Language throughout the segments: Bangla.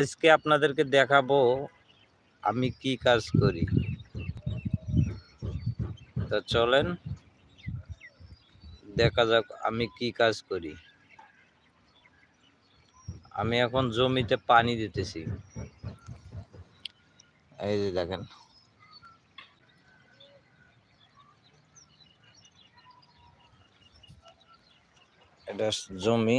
আজকে আপনাদেরকে দেখাবো আমি কি কাজ করি। তো চলেন, দেখা যাক আমি কি কাজ করি। আমি এখন জমিতে পানি দিতেছি। এই যে দেখেন। এটা জমি।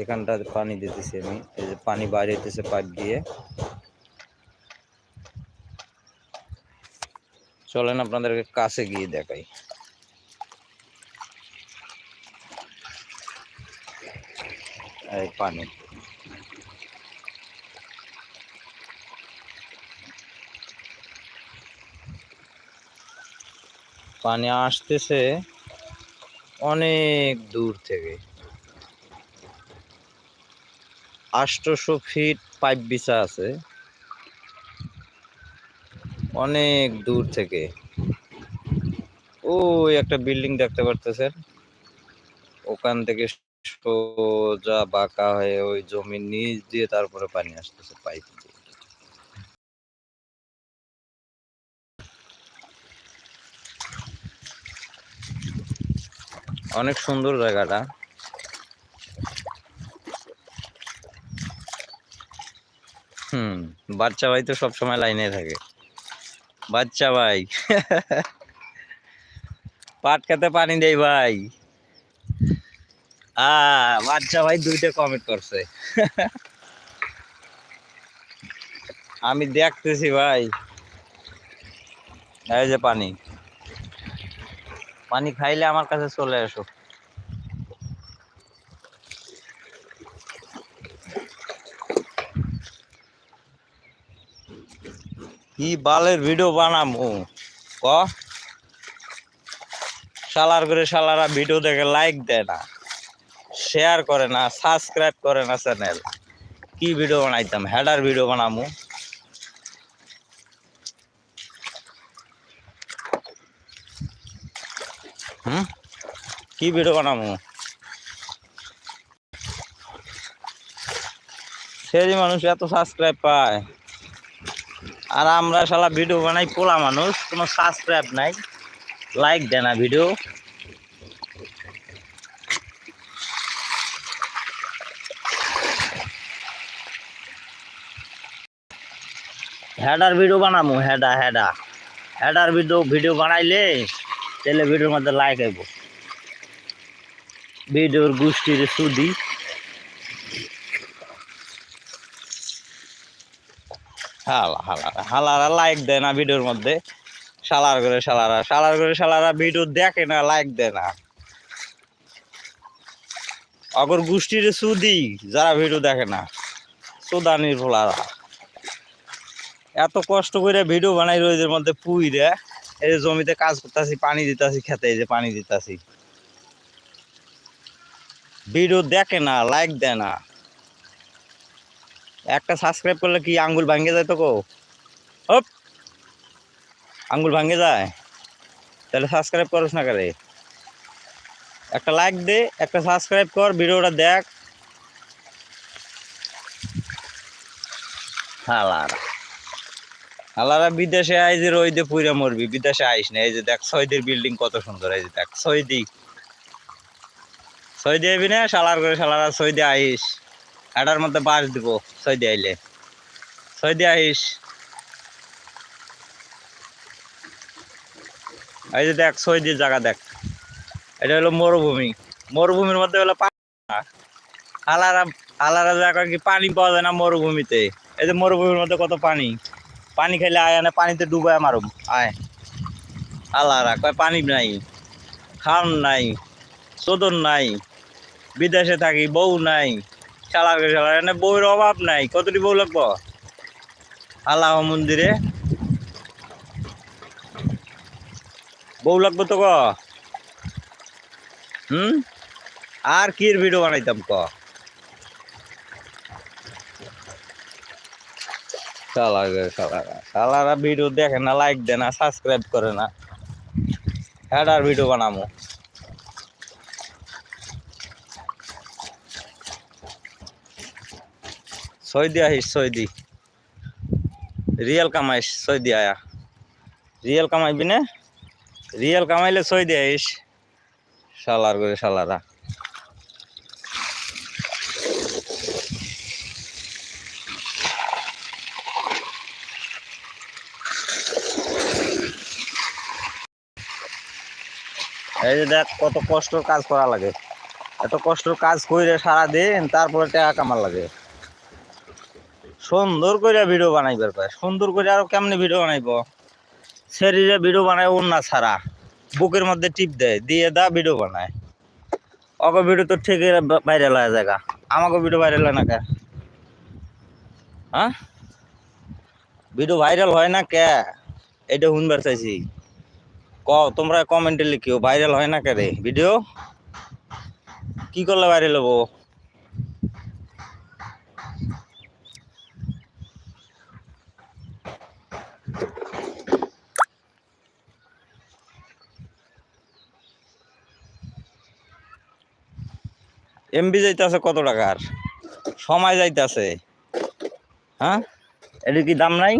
এখানটাতে পানি দিতেছি আমি। এই যে পানি বাইরে হইতেছে পাইপ দিয়ে। চলেন আপনাদেরকে কাছে গিয়ে দেখাই। এই পানি। পানি আসতেছে অনেক দূর থেকে। আষ্টশো ফিট পাইপ বিছা আছে। অনেক দূর থেকে। ওই একটা বিল্ডিং দেখতে পারতেছেন? ওখান থেকে সোজা বাঁকা হয়ে ওই জমির নিচ দিয়ে তারপরে পানি আসতেছে পাইপ দিয়ে। অনেক সুন্দর জায়গাটা। হুম, বাচ্চা ভাই তো সবসময় লাইনে থাকে। বাচ্চা ভাই। পাট খেতে পানি দেই ভাই। আ, বাচ্চা ভাই দুইটা কমেন্ট করছে। আমি দেখতেছি ভাই। এই যে পানি। পানি খাইলে আমার কাছে চলে আসো কি বালের ভিডিও বানামু? ক? শালার করে শালারা ভিডিও দেখে লাইক দেয় না। শেয়ার করে না সাবস্ক্রাইব করে না চ্যানেল কি ভিডিও বানাইতাম? হেডার ভিডিও বানামু। হুম? কি ভিডিও বানামু? সেই মানুষ এত সাবস্ক্রাইব পায়। আর আমরা শালা ভিডিও বানাই পোলা মানুষ, কোনো সাবস্ক্রাইব নাই লাইক দেয় না ভিডিও হেডার ভিডিও বানামু হেডা হেডা হেডার ভিডিও ভিডিও বানাইলে তাহলে ভিডিওর মধ্যে লাইক আইব। ভিডিওর গোষ্ঠীর সুদি হালা হালারা লাইক দেয় না ভিডিওর মধ্যে। শালার করে শালারা, শালার করে শালারা ভিডিও দেখে না লাইক দেয় না। অগর গোষ্ঠীর সুদি, যারা ভিডিও দেখে না সুদানির ভোলারা এত কষ্ট করে ভিডিও বানাই রোদের মধ্যে পুই রে। এই জমিতে কাজ করতেছি, পানি দিতাছি, খেতে এই যে পানি দিতাছি। ভিডিও দেখে না লাইক দেয় না। একটা সাবস্ক্রাইব করলে কি আঙ্গুল ভাঙ্গে যায় তো কো আঙ্গুল ভাঙ্গে যায়। তাহলে সাবস্ক্রাইব করস না করে? একটা লাইক দে, একটা সাবস্ক্রাইব কর, ভিডিওটা দেখ। হালারা। হালারা, বিদেশে আই যে রইদে পুইরা মরবি, বিদেশে আইস না। এই যে দেখ, সৌদির বিল্ডিং কত সুন্দর। এই যে দেখ, সৌদি। সৌদি আইবি না? শালার করে সালারা সৌদি আইস। এটার মধ্যে বাস দিব সৌদি আইলে। সৌদি আইস। এই যে দেখ সৌদির জায়গা দেখ। এটা হলো মরুভূমি। মরুভূমির মধ্যে হলো। আলারা আলারা জায়গা কি পানি পাওয়া যায় না মরুভূমিতে। এই যে মরুভূমির মধ্যে কত পানি। পানি খাইলে আয় না পানিতে ডুবায় মারুম। আয়। আলারা, কয় পানি নাই খান নাই চোদন নাই, বিদেশে থাকি, বউ নাই। চালার চালার এনে বউয়ের অভাব নাই, কতটি বউ লাগবো? আল্লাহ মন্দিরে। বউ লাগবো তো ক? হুম? আর কির ভিডিও বানাইতাম ক? ভিডিও দেখে না লাইক দেয় না সাবস্ক্রাইব করে না। হেডার ভিডিও বানামো। সৌদি আহিস, সৌদি। রিয়েল কামাইস সৌদি আয়া। রিয়েল কামাইবি না? রিয়েল কামাইলে সৌদি আহিস। শালার করে শালারা এই যে দেখ, কত কষ্টর কাজ করা লাগে। এত কষ্টর কাজ করে সারা দিন তারপরে টাকা কামার লাগে। সুন্দর করে ভিডিও বানাইবার পায়। সুন্দর করে আরও কেমনে ভিডিও বানাইব? শরীরে ভিডিও বানায় অন্য ছাড়া। বুকের মধ্যে টিপ দেয়, দিয়ে দা ভিডিও বানায়। অগ ভিডিও তো ঠিক ভাইরাল হয়ে জায়গা আমাকে ভিডিও ভাইরাল হয় না কে? হ্যাঁ? ভিডিও ভাইরাল হয় না কে? এটা শুনবার চাইছি। ক তোমরা কমেন্টে লিখিও ভাইরাল হয় না কে রে? ভিডিও কি করলে ভাইরাল হব? এমবি যাইতেছে কত টাকার সময় যাইতেছে। হ্যাঁ? এটির কি দাম নাই?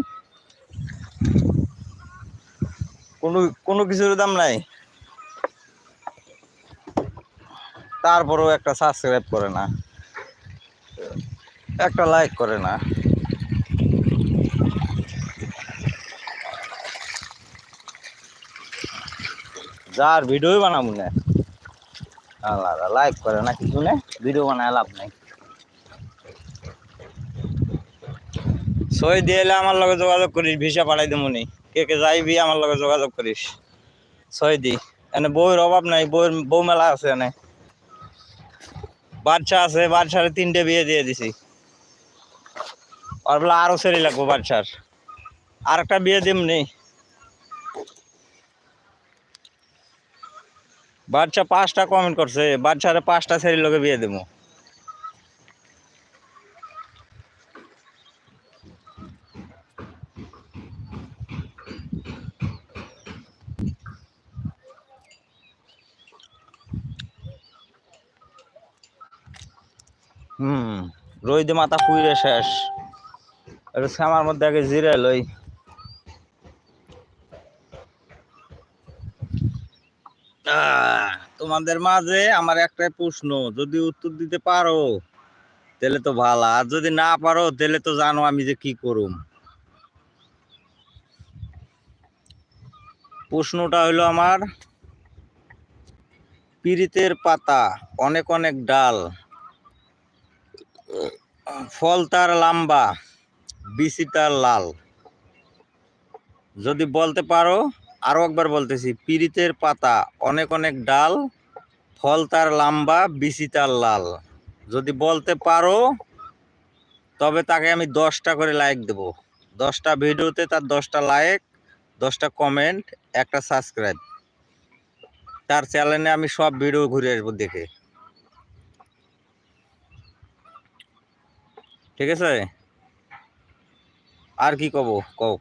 কোনো কোনো কিছুর দাম নাই? তারপরেও একটা সাবস্ক্রাইব করে না। একটা লাইক করে না। যার ভিডিও বানাবো না। আল্লাহ লাইক করে না কিছু না ভিডিও বানায় লাভ নাই। সই দিয়ে এলে আমার লগে যোগাযোগ করিস, ভিসা পাঠাই দেবো নি। কে কে যাইবি আমার লগে যোগাযোগ করিস। সই দি। এনে বউয়ের অভাব নাই, বউয়ের বউ মেলা আছে এনে। বাচ্চা আছে বাচ্চার তিনটে বিয়ে দিয়ে দিছি। আর বলে আরও সেরি লাগবো বাচ্চার আর একটা বিয়ে দিমনি। বাচ্চা পাঁচটা কমেন্ট করছে বাচ্চারে পাঁচটা সেরির লোকে বিয়ে দেবো। হুম, রোহিতে মাথা পুইরে শেষ। একটু শ্যামার মধ্যে আগে জিরে লই। তোমাদের মাঝে আমার একটাই প্রশ্ন, যদি উত্তর দিতে পারো, তাহলে তো ভালো। আর যদি না পারো, তাহলে তো জানো আমি যে কি করুম। প্রশ্নটা হইল আমার, পিরিতের পাতা, অনেক অনেক ডাল, ফল তার লম্বা, বিচি তার লাল। যদি বলতে পারো, আরও একবার বলতেছি, পিরিতের পাতা, অনেক অনেক ডাল ফল তার লম্বা, বিচি তার লাল। যদি বলতে পারো, তবে তাকে আমি দশটা করে লাইক দেব। দশটা ভিডিওতে তার দশটা লাইক দশটা কমেন্ট একটা সাবস্ক্রাইব তার চ্যানেলে আমি সব ভিডিও ঘুরে আসব দেখে। ঠিক আছে? আর কি কব? কও।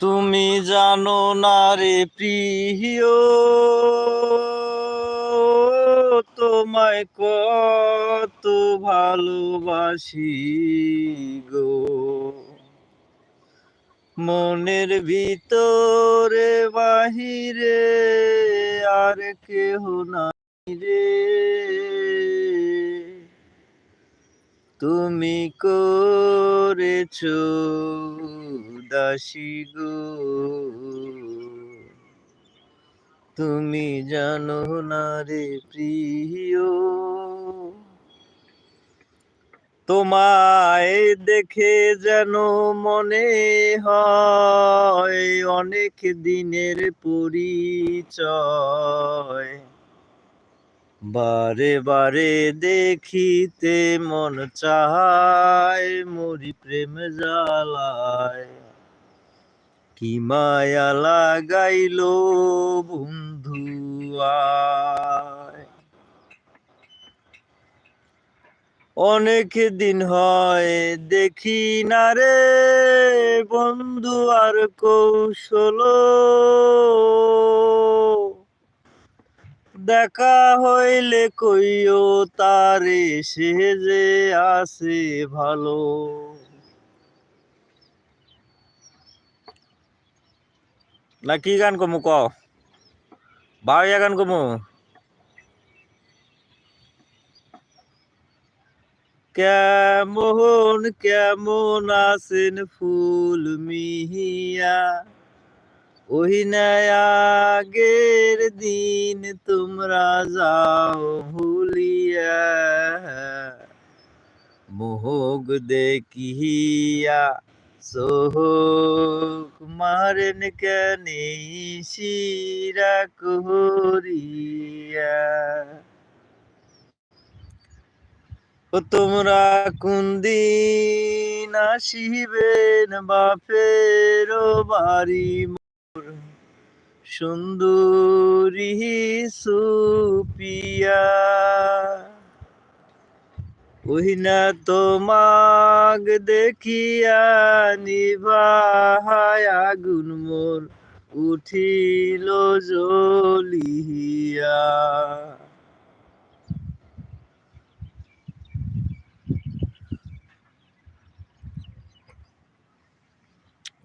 তুমি জানো না রে প্রিয়, তোমায় কত ভালোবাসি গো। মনের ভিতরে বাহিরে আর কেহ নাই রে। তুমি করেছ দাসী তুমি জানো না রে প্রিয়। তোমায় দেখে যেন মনে হয় অনেক দিনের পরিচয়। বারে বারে দেখিতে মন চায়, মরি প্রেম জ্বালায়। কি মায়া লাগাইলো বন্ধু অনেক দিন হয় দেখি না রে বন্ধু আর কৌশল। দেখা হইলে কইও তারে সে যে আছে ভালো। না কি গান কমু ক বাউয়া গান কমু কেমন কেমন আছেন ফুল মিহিয়া ওই আগের দিন তোমরা যাও ভুলিয়া মোহগ দেখিয়া সোহক মারেন কেনে শিরা করিয়া ও তোমরা কোন দিন আসিবেন বাপের বাড়ি মোর সুন্দরী সুপিয়া ওই না তোমাগ দেখিয়া নিভায় আগুন মোর, উঠিল জলিহিয়া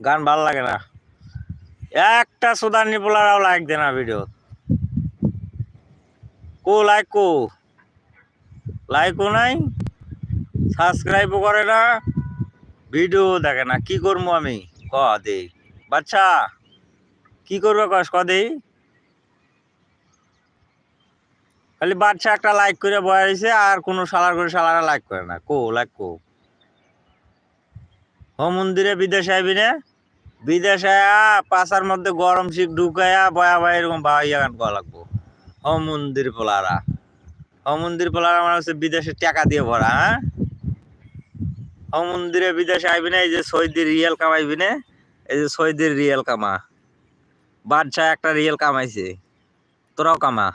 গান ভালো লাগে না। একটা সুদানি পোলারাও লাইক দে না ভিডিও কো লাইক কো? লাইকও নাই সাবস্ক্রাইবও করে না ভিডিও দেখে না, কি করব আমি? ক দে। বাচ্চা, কি করবে কস ক দেই খালি বাচ্চা একটা লাইক করে বয়াইছে আর কোনো সালার করে সালারা লাইক করে না। কো লাইক কো। হ, মন্দিরে বিদেশ আইবি না? বিদেশে পাশার মধ্যে গরম শিখ ঢুকাইয়া বয়া বয়া এরকম ভাইয়া গান করা লাগবো। হ, মন্দির পোলারা। হ মন্দির পোলারা মানে হচ্ছে বিদেশে টাকা দিয়ে ভরা হ্যাঁ? হ মন্দিরে বিদেশে আইবি না, এই যে সৌদির রিয়েল কামাইবি না, এই যে সৌদির রিয়েল কামা। বাদশাহ একটা রিয়েল কামাইছে, তোরাও কামা।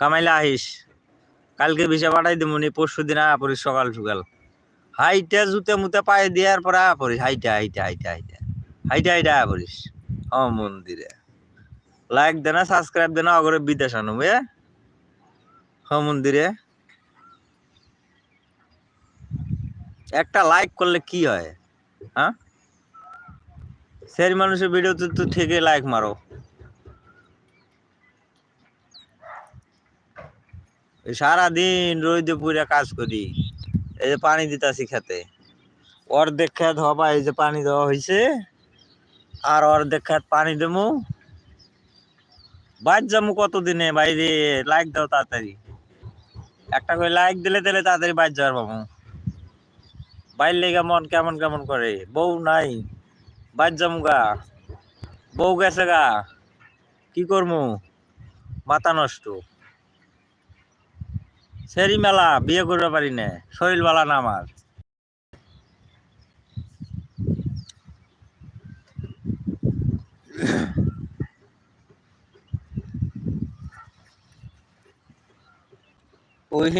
কামাইলে আহিস। কালকে বিষয় পাঠাই দিমুনি পরশু দিন পড়িস সকাল সকাল। হাইটা জুতে মুতে পায়ে দেওয়ার পরে পড়িস, হাইটা হাইটা হাইটা হাইটা। হাইটা হাইটা পড়িস। হ মন্দিরে লাইক দেনা সাবস্ক্রাইব দেনা অগরে বিদেশ আনো এ? হ মন্দিরে। একটা লাইক করলে কি হয়? হ্যাঁ? সেই মানুষের ভিডিওতে তো থেকে লাইক মারো। সারাদিন রোদে পুরে কাজ করি। এই যে পানি দিতাছি খেতে। অর্ধেক খেত হবা, এই যে পানি দেওয়া হয়েছে আর অর্ধেক খেত পানি দেবো বাইর যাব কতদিনে বাইরে লাইক দাও তাড়াতাড়ি। একটা করে লাইক দিলে দিলে তাড়াতাড়ি বাইর যাওয়ার পাবো। বাইর লেগে মন কেমন কেমন করে? বউ নাই। বাইর যাব গা। বউ গেছে গা। কি করব মাথা নষ্ট। সেরি মেলা, বিয়ে করবে পারি না। শরীর বালা না আমার। ওই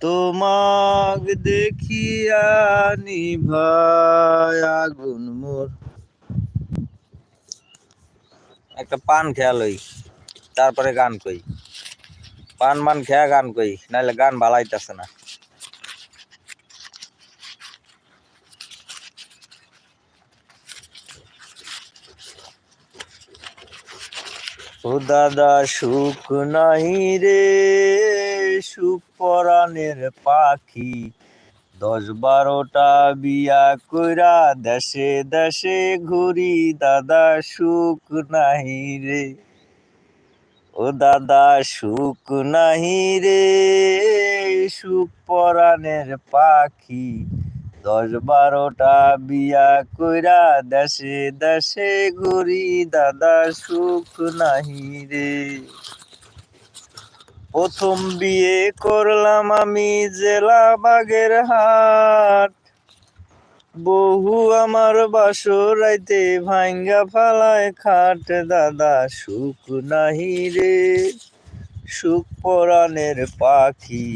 তোমাক দেখিয়া নিভায় আগুন মোর। একটা পান খেয়াল হই তারপরে গান কই। পান মান খেয়া গান কই নাহলে গান ভালাইতেছে না। ও দাদা, সুখ নাহি রে। সুখ পরাণের পাখি। দশ বারোটা বিয়া কইরা দেশে দেশে ঘুরি, দাদা সুখ নাহি রে। ও দাদা সুখ নাহি রে সুখ পরাণের পাখি। দশ বারোটা বিয়া কইরা দেশে দেশে ঘুরি, দাদা সুখ নাহি রে। প্রথম বিয়ে করলাম আমি জেলা বাগের হাট। বহু আমার বাসরাইতে ভাঙ্গা ফালায় খাট, দাদা সুখ নাহি রে। সুখ পরাণের পাখি,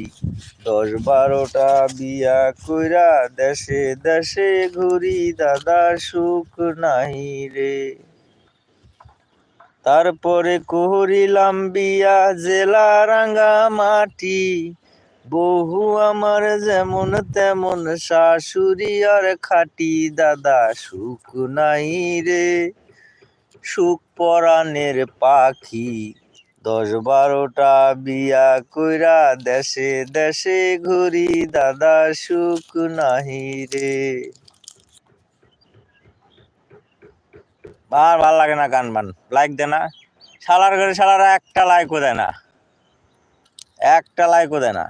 দশ বারোটা বিয়া কইরা দেশে দেশে ঘুরি, দাদা সুখ নাহি রে। তারপরে করিলাম বিয়া জেলা রাঙ্গা মাটি বহু আমার যেমন তেমন শাশুড়ি আর খাটি দাদা, সুখ নাই রে। সুখ পরাণের পাখি, দশ বারোটা বিয়া কইরা দেশে দেশে ঘুরি, দাদা সুখ নাহি রে। আর ভালো লাগে না গান বান। লাইক দে না। শালার ঘরে শালারা একটা লাইকও দেয় না। একটা লাইকও দেয় না।